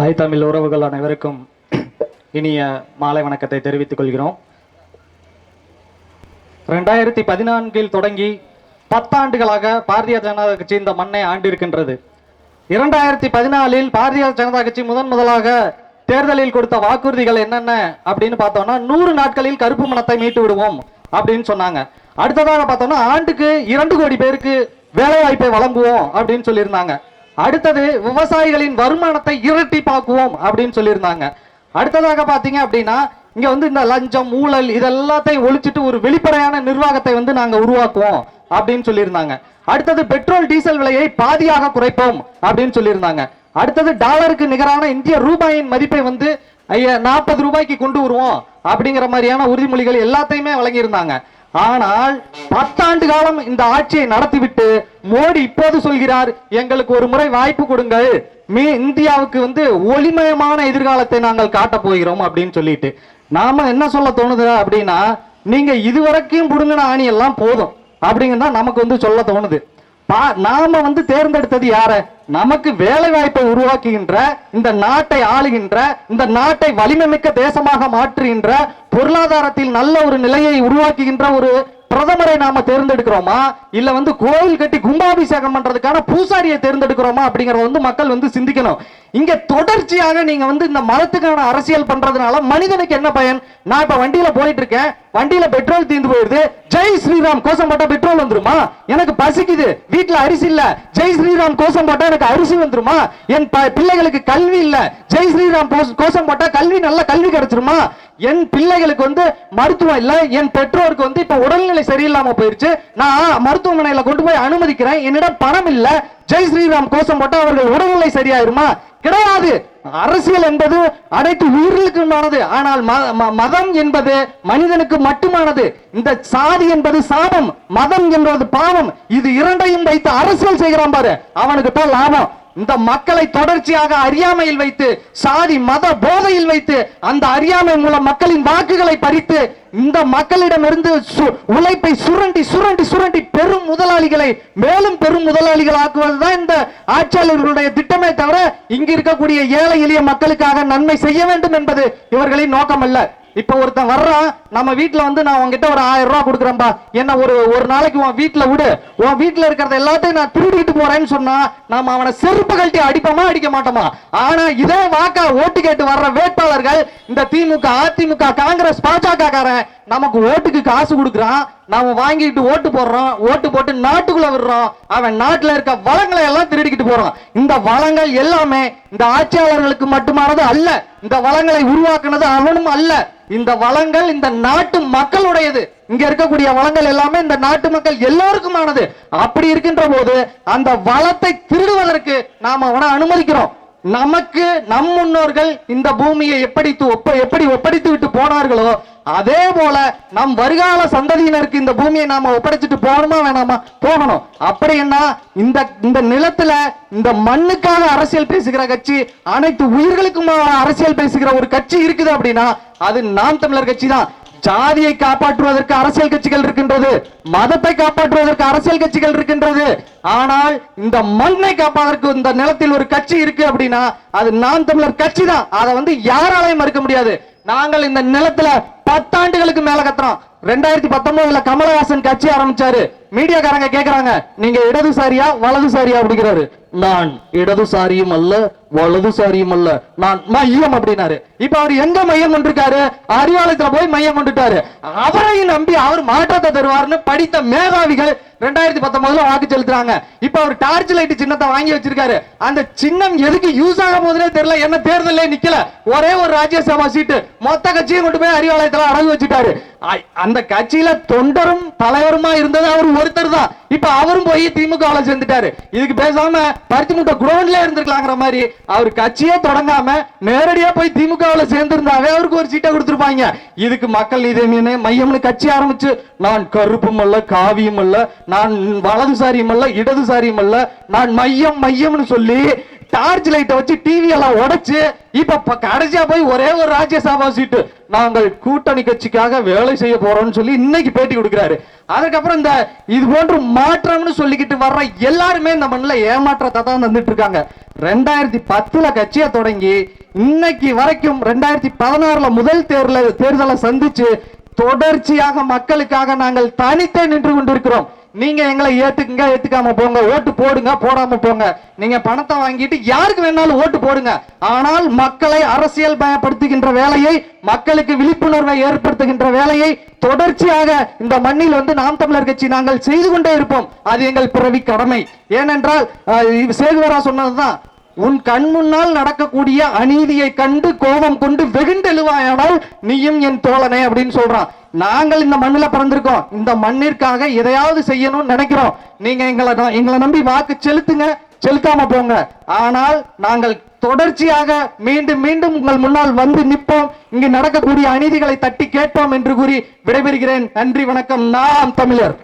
தாய் தமிழ் உறவுகள் அனைவருக்கும் இனிய மாலை வணக்கத்தை தெரிவித்துக் கொள்கிறோம். ரெண்டாயிரத்தி பதினான்கில் தொடங்கி பத்தாண்டுகளாக பாரதிய ஜனதா கட்சி இந்த மண்ணை ஆண்டிருக்கின்றது. இரண்டாயிரத்தி பதினாலில் பாரதிய ஜனதா கட்சி முதன் முதலாக தேர்தலில் கொடுத்த வாக்குறுதிகள் என்னென்ன அப்படின்னு பார்த்தோம்னா நூறு நாட்களில் கருப்பு மனத்தை மீட்டு விடுவோம் அப்படின்னு சொன்னாங்க. அடுத்ததாக பார்த்தோம்னா ஆண்டுக்கு இரண்டு கோடி பேருக்கு வேலை வாய்ப்பை வழங்குவோம் அப்படின்னு சொல்லியிருந்தாங்க. அடுத்தது விவசாயிகளின் வருமானத்தை இரட்டிப்பாக்குவோம் அப்படின்னு சொல்லியிருந்தாங்க. அடுத்ததாக பார்த்தீங்க அப்படின்னா இங்க வந்து இந்த லஞ்சம் ஊழல் இதெல்லாத்தையும் ஒழிச்சிட்டு ஒரு வெளிப்படையான நிர்வாகத்தை வந்து நாங்க உருவாக்குவோம் அப்படின்னு சொல்லியிருந்தாங்க. அடுத்தது பெட்ரோல் டீசல் விலையை பாதியாக குறைப்போம் அப்படின்னு சொல்லியிருந்தாங்க. அடுத்தது டாலருக்கு நிகரான இந்திய ரூபாயின் மதிப்பை வந்து ஐயா நாற்பது ரூபாய்க்கு கொண்டு வருவோம் அப்படிங்கிற மாதிரியான உறுதிமொழிகள் எல்லாத்தையுமே வழங்கியிருந்தாங்க. ஆனால் பத்தாண்டு காலம் இந்த ஆட்சியை நடத்திவிட்டு மோடி இப்போது சொல்கிறார் எங்களுக்கு ஒரு முறை வாய்ப்பு கொடுங்கள். மீ இந்தியாவுக்கு வந்து ஒளிமயமான எதிர்காலத்தை நாங்கள் காட்டப் போகிறோம் அப்படின்னு சொல்லிட்டு. நாம என்ன சொல்ல தோணுது அப்படின்னா நீங்க இதுவரைக்கும் புடுங்கின ஆணி எல்லாம் போதும். அப்படிங்கிறதா தான் நமக்கு வந்து சொல்ல தோணுது. பா நாம வந்து தேர்ந்தெடுத்தது யார? நமக்கு வேலை வாய்ப்பை உருவாக்குகின்ற இந்த நாட்டை ஆளுகின்ற இந்த நாட்டை வலிமைமிக்க தேசமாக மாற்றுகின்ற பொருளாதாரத்தில் நல்ல ஒரு நிலையை உருவாக்குகின்ற ஒரு பிரதமரை நாம தேர்ந்தெடுக்கிறோமா? இல்ல வந்து கோயில் கட்டி கும்பாபிஷேகம் பண்றதுக்கான பூசாரியை தேர்ந்தெடுக்கிறோமா அப்படிங்கறத வந்து மக்கள் வந்து சிந்திக்கணும். இங்க தொடர்ச்சியாக நீங்க வந்து இந்த மதத்துக்கான அரசியல் பண்றதுனால மனிதனுக்கு என்ன பயன்? நான் இப்ப வண்டியில போயிட்டு இருக்கேன் வண்டியில பெட்ரோல் தீர்ந்து போயிருது ஜெய் ஸ்ரீராம் கோஷம் போட்டா பெட்ரோல் வந்துருமா? எனக்கு பசிக்குது. வீட்டுல அரிசி இல்ல. ஜெய் ஸ்ரீராம் கோஷம் போட்டா எனக்கு அரிசி வந்துருமா? என் ப- பிள்ளைகளுக்கு கல்வி இல்ல. ஜெய் ஸ்ரீராம் கோஷ- கோஷம் போட்டா கல்வி நல்ல கல்வி கிடைச்சிருமா? என் பிள்ளைகளுக்கு வந்து மருத்துவம் இல்லை என் பெற்றோருக்கு வந்து இப்ப உடல்நிலை சரியில்லாம போயிருச்சு. நான் மருத்துவமனையில கொண்டு போய் அனுமதிக்கிறேன். என்னிடம் பணம் இல்லை. ஜெய் ஸ்ரீராம் கோஷம் போட்டால் அவர்கள் உடல்நிலை சரியாயிருமா? கிடையாது. அரசியல் என்பது அனைத்து உயிர்களுக்குமானது ஆனால் ம- ம- மதம் என்பது மனிதனுக்கு மட்டுமானது. இந்த சாதி என்பது சாபம். மதம் என்பது பாவம். இது இரண்டையும் வைத்து அரசியல் செய்கிறான் பாரு. அவனுக்கு தான் லாபம். இந்த மக்களை தொடர்ச்சியாக அறியாமையில் வைத்து சாதி மத போதையில் வைத்து அந்த அறியாமை மூலம் மக்களின் வாக்குகளை பறித்து இந்த மக்களிடமிருந்து சு- உழைப்பை சுரண்டி சுரண்டி சுரண்டி பெரும் முதலாளிகளை மேலும் பெரும் முதலாளிகள் ஆக்குவதுதான் இந்த ஆட்சியாளர்களுடைய திட்டமே தவிர இங்கு இருக்கக்கூடிய ஏழை எளிய மக்களுக்காக நன்மை செய்ய வேண்டும் என்பது இவர்களின் நோக்கம் அல்ல இப்ப ஒருத்தன் வர்றான் நம்ம வீட்டுல வந்து நான் உன்கிட்ட ஒரு ஆயிரம் ரூபாய் கொடுக்குறேன்பா. என்ன ஒரு ஒரு நாளைக்கு உன் வீட்டுல விடு. உன் வீட்டுல இருக்கிறத எல்லாத்தையும் நான் திருடிட்டு போறேன்னு சொன்னா நாம அவனை செருப்பு கழட்டி அடிப்போமா அடிக்க மாட்டோமா? ஆனா இதே வாக்கா ஓட்டு கேட்டு வர்ற வேட்பாளர்கள் இந்த திமுக அதிமுக காங்கிரஸ் பாஜக காரன் நமக்கு ஓட்டுக்கு காசு கொடுக்குறான். நாம வாங்கிட்டு ஓட்டு போடுறோம். ஓட்டு போட்டு நாட்டுக்குள்ள விடுறோம். அவன் நாட்டுல இருக்க வளங்களை எல்லாம் திருடிக்கிட்டு போறான். இந்த வளங்கள் எல்லாமே இந்த ஆட்சியாளர்களுக்கு மட்டுமானது அல்ல. இந்த வளங்களை உருவாக்குனது அவனும் அல்ல. இந்த வளங்கள் இந்த நாட்டு மக்களுடையது. இங்க இருக்கக்கூடிய வளங்கள் எல்லாமே இந்த நாட்டு மக்கள் எல்லோருக்குமானது. அப்படி இருக்கின்ற போது அந்த வளத்தை திருடுவதற்கு நாம அவனை அனுமதிக்கிறோம். நமக்கு நம் முன்னோர்கள் இந்த பூமியை எப்படி எப்படி ஒப்படைத்து விட்டு போனார்களோ அதே போல நம் வருகால சந்ததியினருக்கு இந்த பூமியை நாம ஒப்படைச்சிட்டு போகணுமா வேணாமா? போகணும். அப்படி என்ன? இந்த இந்த நிலத்துல இந்த மண்ணுக்காக அரசியல் பேசுகிற கட்சி அனைத்து உயிர்களுக்கும் அரசியல் பேசுகிற ஒரு கட்சி இருக்குது அப்படின்னா அது நாம் தமிழர் கட்சி தான் ஜாதியை காப்பாற்றுவதற்கு அரசியல் கட்சிகள் இருக்கின்றது. மதத்தை காப்பாற்றுவதற்கு அரசியல் கட்சிகள் இருக்கின்றது. ஆனால் இந்த மண்ணை காப்பாதற்கு இந்த நிலத்தில் ஒரு கட்சி இருக்கு அப்படின்னா அது நாம் தமிழர் கட்சி தான் அதை வந்து யாராலையும் மறுக்க முடியாது. நாங்கள் இந்த நிலத்துல பத்தாண்டுகளுக்கு மேல கத்துறோம். ரெண்டாயிரத்தி பத்தொன்பதுல கமலஹாசன் கட்சி ஆரம்பிச்சாரு. மீடியாக்காரங்க கேக்குறாங்க நீங்க இடதுசாரியா வலதுசாரியா அப்படிங்கிறாரு. நான் இடதுசாரியும் அல்ல வலதுசாரியும் அல்ல. நான் மையம் அப்படின்னாரு. இப்ப அவர் எங்க மையம் கொண்டிருக்காரு? அறிவாலயத்துல போய் மையம் கொண்டுட்டாரு. அவரையும் நம்பி அவர் மாற்றத்தை தருவார்னு படித்த மேதாவிகள் ரெண்டாயிரத்தி பத்தொன்பதுல வாக்கு செலுத்துறாங்க. இப்ப அவர் டார்ச் லைட் சின்னத்தை வாங்கி வச்சிருக்காரு. அந்த சின்னம் எதுக்கு யூஸ் ஆக போதுனே தெரியல. என்ன தேர்தலே நிக்கல. ஒரே ஒரு ராஜ்யசபா சீட்டு. மொத்த கட்சியும் கொண்டு போய் அறிவாலயத்துல அடகு வச்சுட்டாரு. அந்த கட்சியில தொண்டரும் தலைவருமா இருந்தது அவர் ஒருத்தர் தான். இப்ப அவரும் போய் திமுக சேர்ந்துட்டாரு. இதுக்கு பேசாம பருத்தி முட்டை குரௌண்ட்ல இருந்திருக்கலாங்கிற மாதிரி அவர் கட்சியே தொடங்காம நேரடியா போய் திமுக சேர்ந்திருந்தாவே அவருக்கு ஒரு சீட்டை கொடுத்திருப்பாங்க. இதுக்கு மக்கள் நீதி மீன் மையம்னு கட்சி ஆரம்பிச்சு நான் கருப்பும் அல்ல காவியும் அல்ல நான் வலதுசாரியும் அல்ல இடதுசாரியும் அல்ல நான் மையம் மையம்னு சொல்லி டார்ச் லைட்டை வச்சு டிவி எல்லாம் உடைச்சு இப்ப கடைசியா போய் ஒரே ஒரு ராஜ்யசபா சீட்டு. நாங்கள் கூட்டணி கட்சிக்காக வேலை செய்ய போறோம்னு சொல்லி இன்னைக்கு பேட்டி கொடுக்கிறாரு. அதுக்கப்புறம் இந்த இது போன்று மாற்றம்னு சொல்லிக்கிட்டு வர்ற எல்லாருமே இந்த மண்ணில் ஏமாற்றத்தை தான் தந்துட்டு இருக்காங்க ரெண்டாயிரத்தி பத்துல கட்சியை தொடங்கி இன்னைக்கு வரைக்கும் ரெண்டாயிரத்தி பதினாறுல முதல் தேர்தல தேர்தலை சந்திச்சு தொடர்ச்சியாக மக்களுக்காக நாங்கள் தனித்தே நின்று கொண்டிருக்கிறோம். நீங்க எங்களை ஏத்துக்குங்க ஏத்துக்காம போங்க. ஓட்டு போடுங்க போடாம போங்க. நீங்க பணத்தை வாங்கிட்டு யாருக்கு வேணாலும் ஓட்டு போடுங்க. ஆனால் மக்களை அரசியல் பயப்படுத்துகின்ற வேலையை மக்களுக்கு விழிப்புணர்வை ஏற்படுத்துகின்ற வேலையை தொடர்ச்சியாக இந்த மண்ணில் வந்து நாம் தமிழர் கட்சி நாங்கள் செய்து கொண்டே இருப்போம். அது எங்கள் பிறவி கடமை. ஏனென்றால் சேகுவரா சொன்னதுதான் உன் கண் முன்னால் நடக்கக்கூடிய அநீதியை கண்டு கோபம் கொண்டு வெகுண்டெழுவாயானால் நீயும் என் தோழனே அப்படின்னு சொல்றான். நாங்கள் இந்த மண்ணில் பிறந்திருக்கோம். இந்த மண்ணிற்காக எதையாவது செய்யணும்னு நினைக்கிறோம். நீங்க எங்களை எங்களை நம்பி வாக்கு செலுத்துங்க. செலுத்தாம போங்க. ஆனால் நாங்கள் தொடர்ச்சியாக மீண்டும் மீண்டும் உங்கள் முன்னால் வந்து நிற்போம். இங்கு நடக்கக்கூடிய அநீதிகளை தட்டி கேட்போம் என்று கூறி விடைபெறுகிறேன். நன்றி வணக்கம். நாம் தமிழர்.